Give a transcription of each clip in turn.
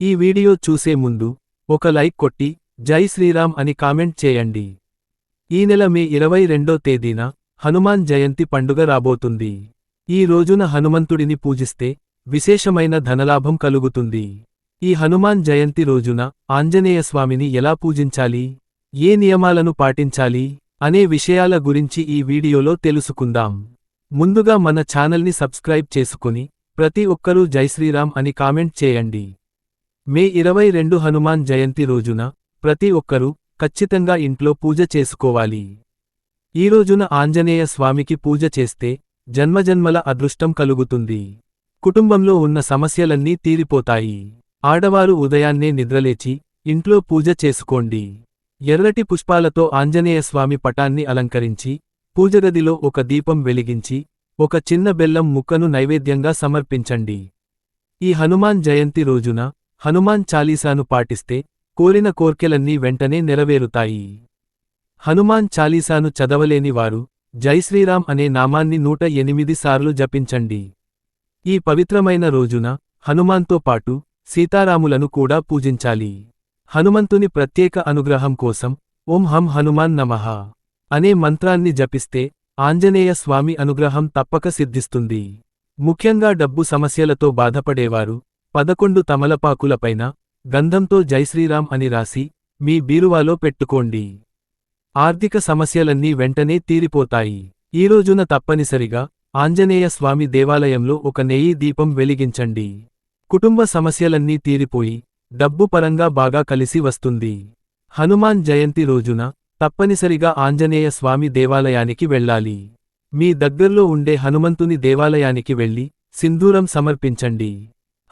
ఈ వీడియో చూసే ముందు ఒక లైక్ కొట్టి జై శ్రీరామ్ అని కామెంట్ చేయండి. ఈ నెల మే ఇరవై రెండో తేదీన హనుమాన్ జయంతి పండుగ రాబోతుంది. ఈ రోజున హనుమంతుడిని పూజిస్తే విశేషమైన ధనలాభం కలుగుతుంది. ఈ హనుమాన్ జయంతి రోజున ఆంజనేయ స్వామిని ఎలా పూజించాలి? ఏ నియమాలను పాటించాలి? అనే విషయాల గురించి ఈ వీడియోలో తెలుసుకుందాం. ముందుగా మన ఛానల్ని సబ్స్క్రైబ్ చేసుకుని ప్రతి ఒక్కరూ జై శ్రీరామ్ అని కామెంట్ చేయండి. మే ఇరవై రెండు హనుమాన్ జయంతి రోజున ప్రతి ఒక్కరూ ఖచ్చితంగా ఇంట్లో పూజ చేసుకోవాలి. ఈ రోజున ఆంజనేయ స్వామికి పూజ చేస్తే జన్మజన్మల అదృష్టం కలుగుతుంది. కుటుంబంలో ఉన్న సమస్యలన్నీ తీరిపోతాయి. ఆడవారు ఉదయాన్నే నిద్రలేచి ఇంట్లో పూజ చేసుకోండి. ఎర్రటి పుష్పాలతో ఆంజనేయ స్వామి పటాన్ని అలంకరించి పూజగదిలో ఒక దీపం వెలిగించి ఒక చిన్న బెల్లం ముక్కను నైవేద్యంగా సమర్పించండి. ఈ హనుమాన్ జయంతి రోజున హనుమాన్ చాలీసాను పాటిస్తే కోరిన కోర్కెలన్నీ వెంటనే నెరవేరుతాయి. హనుమాన్ చాలీసాను చదవలేని వారు జైశ్రీరామ్ అనే నామాన్ని నూట ఎనిమిది సార్లు జపించండి. ఈ పవిత్రమైన రోజున హనుమాన్తో పాటు సీతారాములను కూడా పూజించాలి. హనుమంతుని ప్రత్యేక అనుగ్రహం కోసం ఓం హం హనుమాన్ నమః అనే మంత్రాన్ని జపిస్తే ఆంజనేయ స్వామి అనుగ్రహం తప్పక సిద్ధిస్తుంది. ముఖ్యంగా డబ్బు సమస్యలతో బాధపడేవారు పదకొండు తమలపాకులపైన గంధంతో జైశ్రీరామ్ అని రాసి మీ బీరువాలో పెట్టుకోండి. ఆర్థిక సమస్యలన్నీ వెంటనే తీరిపోతాయి. ఈ రోజున తప్పనిసరిగా ఆంజనేయ స్వామి దేవాలయంలో ఒక నెయ్యి దీపం వెలిగించండి. కుటుంబ సమస్యలన్నీ తీరిపోయి డబ్బు పరంగా బాగా కలిసి వస్తుంది. హనుమాన్ జయంతి రోజున తప్పనిసరిగా ఆంజనేయ స్వామి దేవాలయానికి వెళ్ళాలి. మీ దగ్గర్లో ఉండే హనుమంతుని దేవాలయానికి వెళ్ళి సింధూరం సమర్పించండి.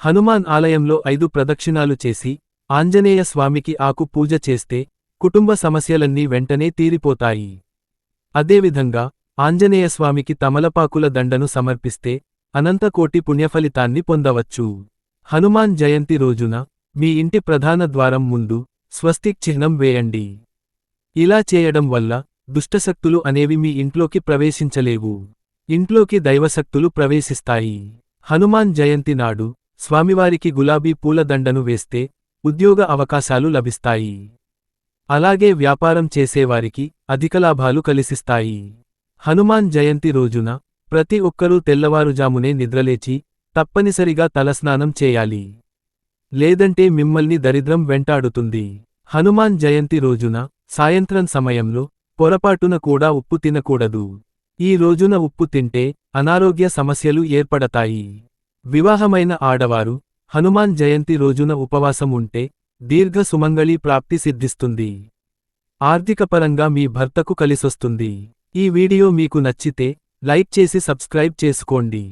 హనుమాన్ ఆలయంలో ఐదు ప్రదక్షిణాలు చేసి ఆంజనేయ స్వామికి ఆకు పూజ చేస్తే కుటుంబ సమస్యలన్నీ వెంటనే తీరిపోతాయి. అదేవిధంగా ఆంజనేయ స్వామికి తమలపాకుల దండను సమర్పిస్తే అనంతకోటి పుణ్యఫలితాన్ని పొందవచ్చు. హనుమాన్ జయంతి రోజున మీ ఇంటి ప్రధాన ద్వారం ముందు స్వస్తిక్ చిహ్నం వేయండి. ఇలా చేయడం వల్ల దుష్టశక్తులు అనేవి మీ ఇంట్లోకి ప్రవేశించలేవు. ఇంట్లోకి దైవశక్తులు ప్రవేశిస్తాయి. హనుమాన్ జయంతి నాడు స్వామివారికి గులాబీ పూల దండను వేస్తే ఉద్యోగ అవకాశాలు లభిస్తాయి. అలాగే వ్యాపారం చేసేవారికి అధిక లాభాలు కలిసిస్తాయి. హనుమాన్ జయంతి రోజున ప్రతి ఒక్కరూ తెల్లవారుజామునే నిద్రలేచి తప్పనిసరిగా తలస్నానం చేయాలి. లేదంటే మిమ్మల్ని దరిద్రం వెంటాడుతుంది. హనుమాన్ జయంతి రోజున సాయంత్రం సమయంలో పొరపాటున కూడా ఉప్పు తినకూడదు. ఈ రోజున ఉప్పు తింటే అనారోగ్య సమస్యలు ఏర్పడతాయి. వివాహమైన ఆడవారు హనుమాన్ జయంతి రోజున ఉపవాసం ఉంటే దీర్ఘ సుమంగళీ ప్రాప్తి సిద్ధిస్తుంది. ఆర్థికపరంగా మీ భర్తకు కలిసొస్తుంది. ఈ వీడియో మీకు నచ్చితే లైక్ చేసి సబ్స్క్రైబ్ చేసుకోండి.